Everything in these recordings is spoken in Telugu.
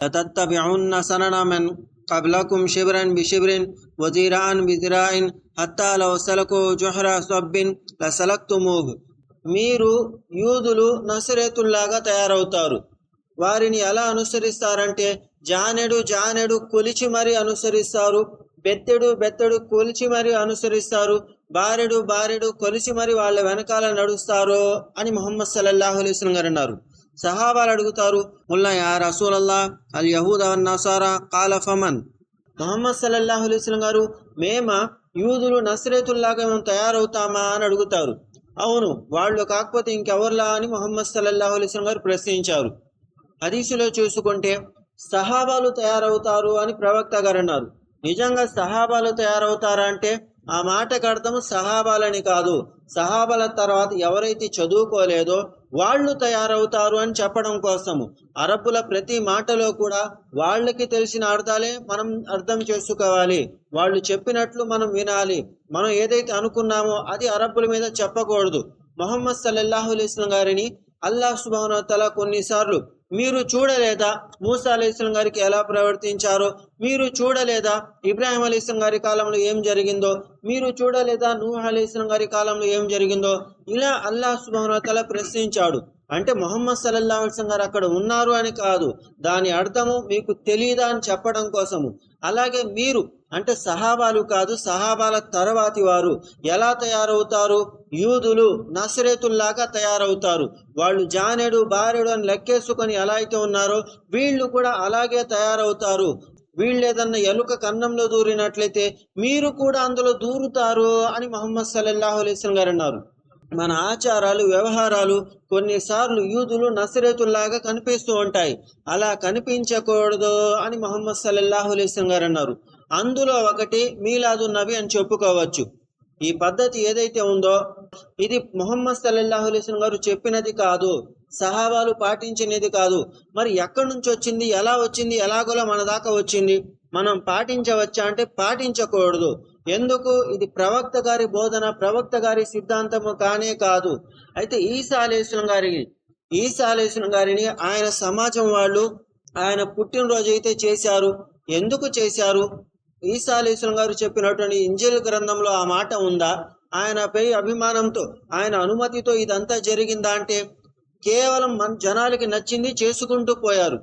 لتتبعن سنن من قبلكم شبرا بشبر وذراعا بذراع حتى لو سلكوا جحر صب لسلكتموه మీరు యూదులు నసరేతుల్లాగా తయారవుతారు వారిని ఎలా అనుసరిస్తారంటే జానెడు జానెడు కొలిచి మరి అనుసరిస్తారు బెత్తెడు బెత్తెడు కొలిచి మరి అనుసరిస్తారు బారెడు బారెడు కొలిచి మరి వాళ్ళ వెనకాల నడుస్తారు అని ముహమ్మద్ సల్లల్లాహు అలైహి వసల్లం గారు అన్నారు సహాబాలు అడుగుతారు ముల్లా రసూలల్లా అల్ యహూద నసారా కాల ఫమన్. మహమ్మద్ సల్లల్లాహు అలైహి గారు మేమ యూదులు నస్రేతుల్లాగా మేము తయారవుతామా? అని అడుగుతారు. అవును వాళ్ళు కాకపోతే ఇంకెవర్లా? అని మొహమ్మద్ సల్లల్లాహు అలైహి గారు ప్రశ్నించారు. హరీసులో చూసుకుంటే సహాబాలు తయారవుతారు అని ప్రవక్త గారు అన్నారు. నిజంగా సహాబాలు తయారవుతారా? అంటే ఆ మాటకు అర్థం సహాబాలని కాదు. సహాబాల తర్వాత ఎవరైతే చదువుకోలేదో వాళ్ళు తయారవుతారు అని చెప్పడం కోసము. అరబ్బుల ప్రతి మాటలో కూడా వాళ్ళకి తెలిసిన అర్థాలే మనం అర్థం చేసుకోవాలి. వాళ్ళు చెప్పినట్లు మనం వినాలి. మనం ఏదైతే అనుకున్నామో అది అరబ్బుల మీద చెప్పకూడదు. మొహమ్మద్ సల్లల్లాహు అలైస్లం గారిని అల్లాహ్ సుబాను తల కొన్నిసార్లు మీరు చూడలేదా? మూసా అలీస్లం గారికి ఎలా ప్రవర్తించారో? మీరు చూడలేదా? ఇబ్రాహిం అలీస్లం గారి కాలంలో ఏం జరిగిందో? మీరు చూడలేదా? నూహ అలీస్లం గారి కాలంలో ఏం జరిగిందో? ఇలా అల్లాహ్ సుబానతల ప్రశ్నించాడు. అంటే మొహమ్మద్ సల్లల్లా అలిస్లం గారు అక్కడ ఉన్నారు అని కాదు. దాని అర్థము మీకు తెలియదా అని చెప్పడం కోసము. అలాగే మీరు అంటే సహాబాలు కాదు సహాబాల తర్వాతి వారు ఎలా తయారవుతారు? యూదులు నసరేతుల్లాగా తయారవుతారు. వాళ్ళు జానెడు బారెడు అని లెక్కేసుకొని ఎలా అయితే ఉన్నారో వీళ్ళు కూడా అలాగే తయారవుతారు. వీళ్ళు ఏదన్నా ఎలుక కన్నంలో దూరినట్లయితే మీరు కూడా అందులో దూరుతారు అని మొహమ్మద్ సల్లల్లాహు అలైస్లం గారు అన్నారు. మన ఆచారాలు వ్యవహారాలు కొన్నిసార్లు యూదులు నసరేతుల్లాగా కనిపిస్తూ ఉంటాయి. అలా కనిపించకూడదు అని మొహమ్మద్ సల్లల్లాహు గారు అన్నారు. అందులో ఒకటి మీలాదు నబి అని చెప్పుకోవచ్చు. ఈ పద్ధతి ఏదైతే ఉందో ఇది మొహమ్మద్ సల్లల్లాహు గారు చెప్పినది కాదు సహాబాలు పాటించినది కాదు. మరి ఎక్కడి నుంచి వచ్చింది ఎలా వచ్చింది ఎలాగోలా మన దాకా వచ్చింది. మనం పాటించవచ్చా అంటే పాటించకూడదు. ఎందుకు? ఇది ప్రవక్త గారి బోధన ప్రవక్త గారి సిద్ధాంతము కానే కాదు. అయితే ఈ సాలేశ్వరం గారి ఈ సాలేశ్వరం గారిని ఆయన సమాజం వాళ్ళు ఆయన పుట్టినరోజు అయితే చేశారు. ఎందుకు చేశారు? ఈ అలీస్లం గారు చెప్పినటువంటి ఇంజిల్ గ్రంథంలో ఆ మాట ఉందా? ఆయనపై అభిమానంతో ఆయన అనుమతితో ఇదంతా జరిగిందా అంటే కేవలం మన జనాలకి నచ్చింది చేసుకుంటూ పోయారు.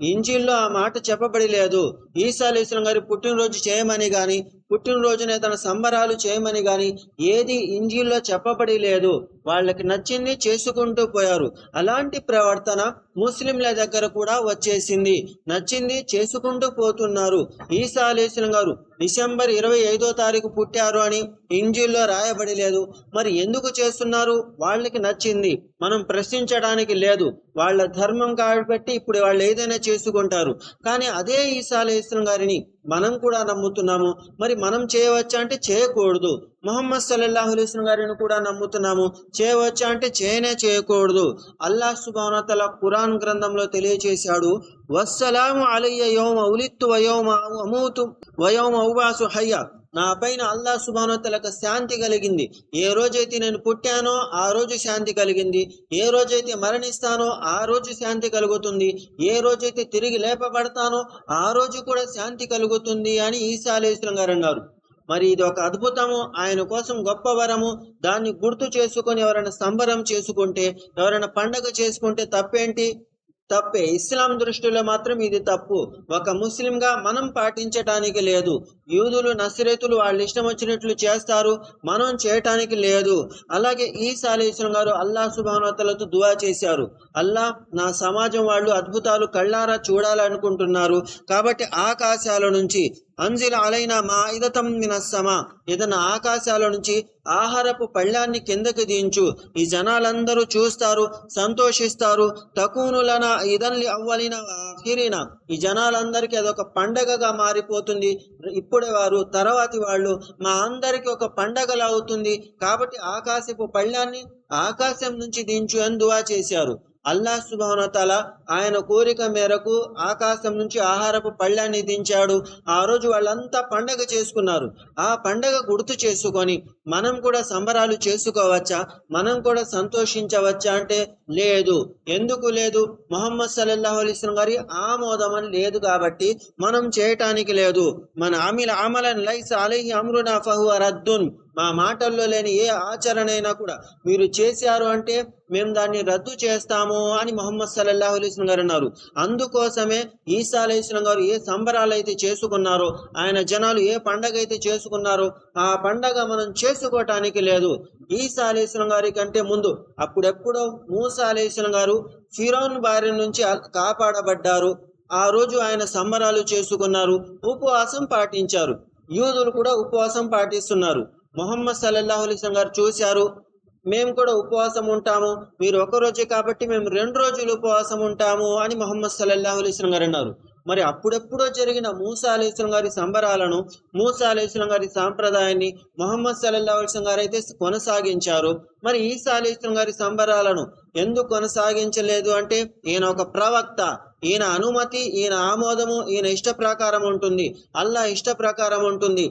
ఇంజిల్లో ఆ మాట చెప్పబడి లేదు. ఈ సాలేశ్వరం గారి పుట్టినరోజు చేయమని గాని పుట్టినరోజునే తన సంబరాలు చేయమని గాని ఏది ఇంజిల్లో చెప్పబడి లేదు. వాళ్ళకి నచ్చింది చేసుకుంటూ పోయారు. అలాంటి ప్రవర్తన ముస్లింల దగ్గర కూడా వచ్చేసింది. నచ్చింది చేసుకుంటూ పోతున్నారు. ఈసా అలీస్లం గారు డిసెంబర్ ఇరవై ఐదో తారీఖు పుట్టారు అని ఇంజిల్లో రాయబడి లేదు. మరి ఎందుకు చేస్తున్నారు? వాళ్ళకి నచ్చింది. మనం ప్రశ్నించడానికి లేదు. వాళ్ళ ధర్మం కాబట్టి ఇప్పుడు వాళ్ళు ఏదైనా చేసుకుంటారు. కానీ అదే ఈ అలీస్లం గారిని మనం కూడా నమ్ముతున్నాము. మరి మనం చేయవచ్చా అంటే చేయకూడదు. మొహమ్మద్ సల్లల్లాహు అలైస్లం గారిని కూడా నమ్ముతున్నాము. చేయవచ్చా అంటే చేయనే చేయకూడదు. అల్లాహ్ సుబానతల ఖురాన్ గ్రంథంలో తెలియచేశాడు వస్సలాము అలయ్య యోమ ఉలిత్తు వయోమ అమూతు వయోమ ఉబాసు హయ్య. నా పైన అల్లా సుబానోత్తలకు శాంతి కలిగింది. ఏ రోజైతే నేను పుట్టానో ఆ రోజు శాంతి కలిగింది. ఏ రోజైతే మరణిస్తానో ఆ రోజు శాంతి కలుగుతుంది. ఏ రోజైతే తిరిగి లేపబడతానో ఆ రోజు కూడా శాంతి కలుగుతుంది అని ఈసా అలేస్లం గారు అన్నారు. మరి ఇది ఒక అద్భుతము. ఆయన కోసం గొప్ప వరము. దాన్ని గుర్తు చేసుకొని ఎవరైనా సంబరం చేసుకుంటే ఎవరైనా పండగ చేసుకుంటే తప్పేంటి? తప్పే. ఇస్లాం దృష్టిలో మాత్రం ఇది తప్పు. ఒక ముస్లింగా మనం పాటించటానికి లేదు. యూదులు నసిరేతులు వాళ్ళు ఇష్టం వచ్చినట్లు చేస్తారు. మనం చేయటానికి లేదు. అలాగే ఈసా అలీస్లం గారు అల్లా సుభానతలతో దువా చేశారు. అల్లా నా సమాజం వాళ్ళు అద్భుతాలు కళ్ళారా చూడాలనుకుంటున్నారు. కాబట్టి ఆకాశాల నుంచి అంజిల అలైన మా ఇదతం మినస్సమా ఏదైనా ఆకాశాల నుంచి ఆహారపు పళ్ళాన్ని కిందకి దించు. ఈ జనాలందరూ చూస్తారు సంతోషిస్తారు. తకునులన ఇదన్లి అవ్వలిన ఆఖిరిన. ఈ జనాలందరికీ అదొక పండగగా మారిపోతుంది. ఇప్పుడే వారు తర్వాతి వాళ్ళు. మా అందరికీ ఒక పండగలా అవుతుంది కాబట్టి ఆకాశపు పళ్ళాన్ని ఆకాశం నుంచి దించు అని దువా చేశారు. అల్లా సుభానతల ఆయన కోరిక మేరకు ఆకాశం నుంచి ఆహారపు పళ్ళాన్ని దించాడు. ఆ రోజు వాళ్ళంతా పండగ చేసుకున్నారు. ఆ పండగ గుర్తు చేసుకొని మనం కూడా సంబరాలు చేసుకోవచ్చా? మనం కూడా సంతోషించవచ్చా అంటే లేదు. ఎందుకు లేదు? మొహమ్మద్ సల్లల్లాహు అలైస్లం గారి ఆమోదం అని లేదు కాబట్టి మనం చేయటానికి లేదు. మన ఆమిల అమలన్ లైస్ అలహి అమ్రునా ఫహు రద్దున్. మా మాటల్లో లేని ఏ ఆచరణ అయినా కూడా మీరు చేశారు అంటే మేము దాన్ని రద్దు చేస్తాము అని మొహమ్మద్ సల్లల్లాహు అలీస్లం గారు అన్నారు. అందుకోసమే ఈసా అలైస్లం గారు ఏ సంబరాలు అయితే చేసుకున్నారో ఆయన జనాలు ఏ పండగ అయితే చేసుకున్నారో ఆ పండగ మనం చేసుకోవటానికి లేదు. ఈసా అలైస్లం గారి కంటే ముందు అప్పుడెప్పుడో మూసా అలైస్లం గారు ఫిరోన్ భార్య నుంచి కాపాడబడ్డారు. ఆ రోజు ఆయన సంబరాలు చేసుకున్నారు ఉపవాసం పాటించారు. యూదులు కూడా ఉపవాసం పాటిస్తున్నారు. మొహమ్మద్ సల్లల్లాహు అలీస్లం గారు చూశారు. మేము కూడా ఉపవాసం ఉంటాము. మీరు ఒక రోజే కాబట్టి మేము రెండు రోజులు ఉపవాసం ఉంటాము అని మొహమ్మద్ సల్లల్లాహు అలీస్లం గారు అన్నారు. మరి అప్పుడెప్పుడో జరిగిన మూసా అలీస్లం గారి సంబరాలను మూసా అలీస్లం గారి సాంప్రదాయాన్ని మొహమ్మద్ సల్లల్లాహు అలీస్లం గారు అయితే కొనసాగించారు. మరి ఈసా అలీస్లం గారి సంబరాలను ఎందుకు కొనసాగించలేదు అంటే ఈయన ఒక ప్రవక్త ఈయన అనుమతి ఈయన ఆమోదము ఈయన ఇష్ట ప్రకారం ఉంటుంది. అల్లా ఇష్ట ప్రకారం ఉంటుంది.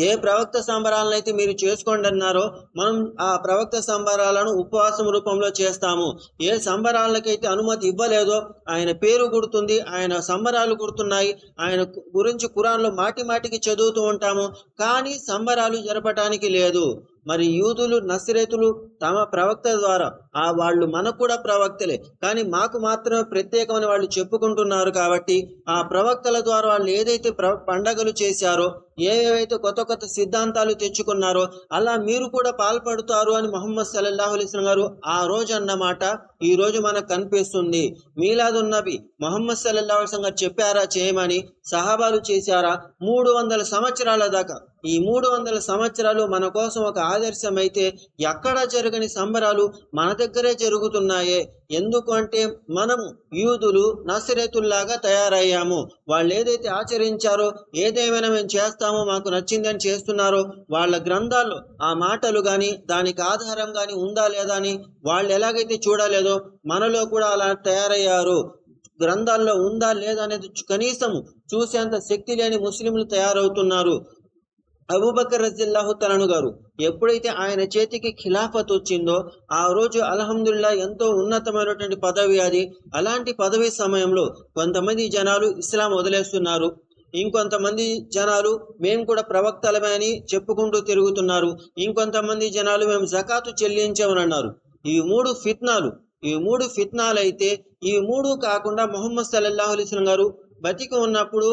ఏ ప్రవక్త సంబరాలను అయితే మీరు చేసుకోండి అన్నారో మనం ఆ ప్రవక్త సంబరాలను ఉపవాసం రూపంలో చేస్తాము. ఏ సంబరాలకైతే అనుమతి ఇవ్వలేదో ఆయన పేరు గుర్తుంది ఆయన సంబరాలు గుర్తున్నాయి ఆయన గురించి కురాన్లో మాటి మాటికి చదువుతూ ఉంటాము. కానీ సంబరాలు జరపటానికి లేదు. మరి యూదులు నసిరేతులు తమ ప్రవక్త ద్వారా ఆ వాళ్ళు మనకు కూడా ప్రవక్తలే. కానీ మాకు మాత్రమే ప్రత్యేకమని వాళ్ళు చెప్పుకుంటున్నారు కాబట్టి ఆ ప్రవక్తల ద్వారా వాళ్ళు ఏదైతే ప్ర పండగలు చేశారో ఏవేవైతే కొత్త కొత్త సిద్ధాంతాలు తెచ్చుకున్నారో అలా మీరు కూడా పాల్పడుతారు అని మొహమ్మద్ సల్లల్లాహు గారు ఆ రోజు అన్నమాట. ఈ రోజు మనకు కనిపిస్తుంది. మీలాదున్నబి మొహమ్మద్ సల్లల్లాహు అలైస్లం గారు చెప్పారా చేయమని? సహాబాలు చేశారా? మూడు వందల సంవత్సరాల దాకా. ఈ మూడు వందల సంవత్సరాలు మన కోసం ఒక ఆదర్శం అయితే ఎక్కడా జరగని సంబరాలు మన దగ్గరే జరుగుతున్నాయే. ఎందుకు అంటే మనము యూదులు నసిరేతుల్లాగా తయారయ్యాము. వాళ్ళు ఏదైతే ఆచరించారో ఏదేమైనా మేము చేస్తామో మాకు నచ్చిందని చేస్తున్నారో వాళ్ళ గ్రంథాల్లో ఆ మాటలు కానీ దానికి ఆధారం కానీ ఉందా లేదా అని వాళ్ళు ఎలాగైతే చూడలేదో మనలో కూడా అలా తయారయ్యారు. గ్రంథాల్లో ఉందా లేదా అనేది కనీసం చూసేంత శక్తి లేని ముస్లింలు తయారవుతున్నారు. అబూబకర్ రజిల్లాహు తలను గారు ఎప్పుడైతే ఆయన చేతికి ఖిలాఫత్ వచ్చిందో ఆ రోజు అల్హమ్దుల్లా ఎంతో ఉన్నతమైనటువంటి పదవి అది. అలాంటి పదవి సమయంలో కొంతమంది జనాలు ఇస్లాం వదిలేస్తున్నారు. ఇంకొంతమంది జనాలు మేము కూడా ప్రవక్తలమే అని చెప్పుకుంటూ తిరుగుతున్నారు. ఇంకొంతమంది జనాలు మేము జకాతు చెల్లించామని అన్నారు ఈ మూడు ఫిత్నాలు ఈ మూడు ఫిత్నాలైతే ఈ మూడు కాకుండా మొహమ్మద్ సల్లాహు అలీస్లం గారు బతికి ఉన్నప్పుడు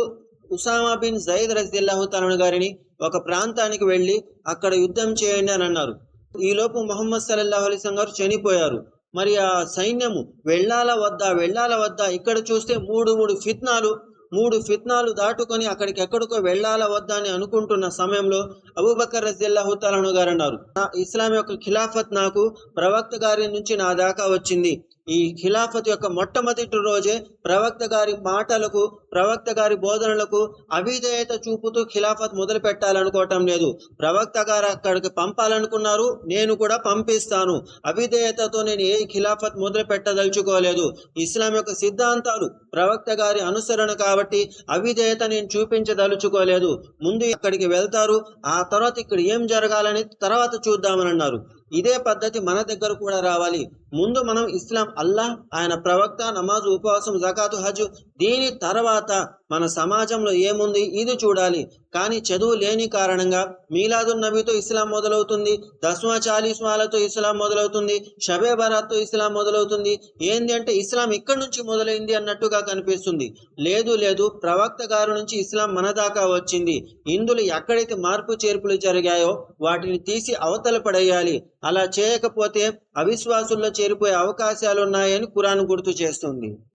ఉసామా బిన్ జయద్ రజిల్లాహు తలను గారిని ఒక ప్రాంతానికి వెళ్ళి అక్కడ యుద్ధం చేయండి అని అన్నారు. ఈలోపు మొహమ్మద్ సల్లల్లాహు అలీస్లం గారు చనిపోయారు. మరి ఆ సైన్యము వెళ్ళాల వద్దా వెళ్ళాల వద్దా? ఇక్కడ చూస్తే మూడు మూడు ఫిత్నాలు మూడు ఫిత్నాలు దాటుకొని అక్కడికి ఎక్కడికో వెళ్ళాల వద్దా అని అనుకుంటున్న సమయంలో అబూబకర్ రజిల్లాహు తలను గారు అన్నారు. ఇస్లాం యొక్క ఖిలాఫత్ నాకు ప్రవక్త గారి నుంచి నా దాకా వచ్చింది. ఈ ఖిలాఫత్ యొక్క మొట్టమొదటి రోజే ప్రవక్త గారి మాటలకు ప్రవక్త గారి బోధనలకు అవిధేయత చూపుతూ ఖిలాఫత్ మొదలు పెట్టాలనుకోవటం లేదు. ప్రవక్త గారు అక్కడికి పంపాలనుకున్నారు. నేను కూడా పంపిస్తాను. అవిధేయతతో నేను ఏ ఖిలాఫత్ మొదలు పెట్టదలుచుకోలేదు. ఇస్లాం యొక్క సిద్ధాంతాలు ప్రవక్త గారి అనుసరణ కాబట్టి అవిధేయత నేను చూపించదలుచుకోలేదు. ముందు అక్కడికి వెళ్తారు. ఆ తర్వాత ఇక్కడ ఏం జరగాలని తర్వాత చూద్దామని అన్నారు. ఇదే పద్ధతి మన దగ్గర కూడా రావాలి. ముందు మనం ఇస్లాం అల్లాహ్ ఆయన ప్రవక్త నమాజ్ ఉపవాసం జకాతు హజ్ దీని తర్వాత మన సమాజంలో ఏముంది? ఇది చూడాలి. కానీ చదువు లేని కారణంగా మీలాదున్ నబీతో ఇస్లాం మొదలవుతుంది దస్మా చాలీస్మాలతో ఇస్లాం మొదలవుతుంది షబే బరాత్తో ఇస్లాం మొదలవుతుంది. ఏంది అంటే ఇస్లాం ఇక్కడి నుంచి మొదలైంది అన్నట్టుగా కనిపిస్తుంది. లేదు లేదు ప్రవక్త గారు నుంచి ఇస్లాం మన దాకా వచ్చింది. ఇందులో ఎక్కడైతే మార్పు చేర్పులు జరిగాయో వాటిని తీసి అవతల పడేయాలి. అలా చేయకపోతే అవిశ్వాసుల్లో చేరిపోయే అవకాశాలు ఉన్నాయని కురాన్ గుర్తు చేస్తుంది.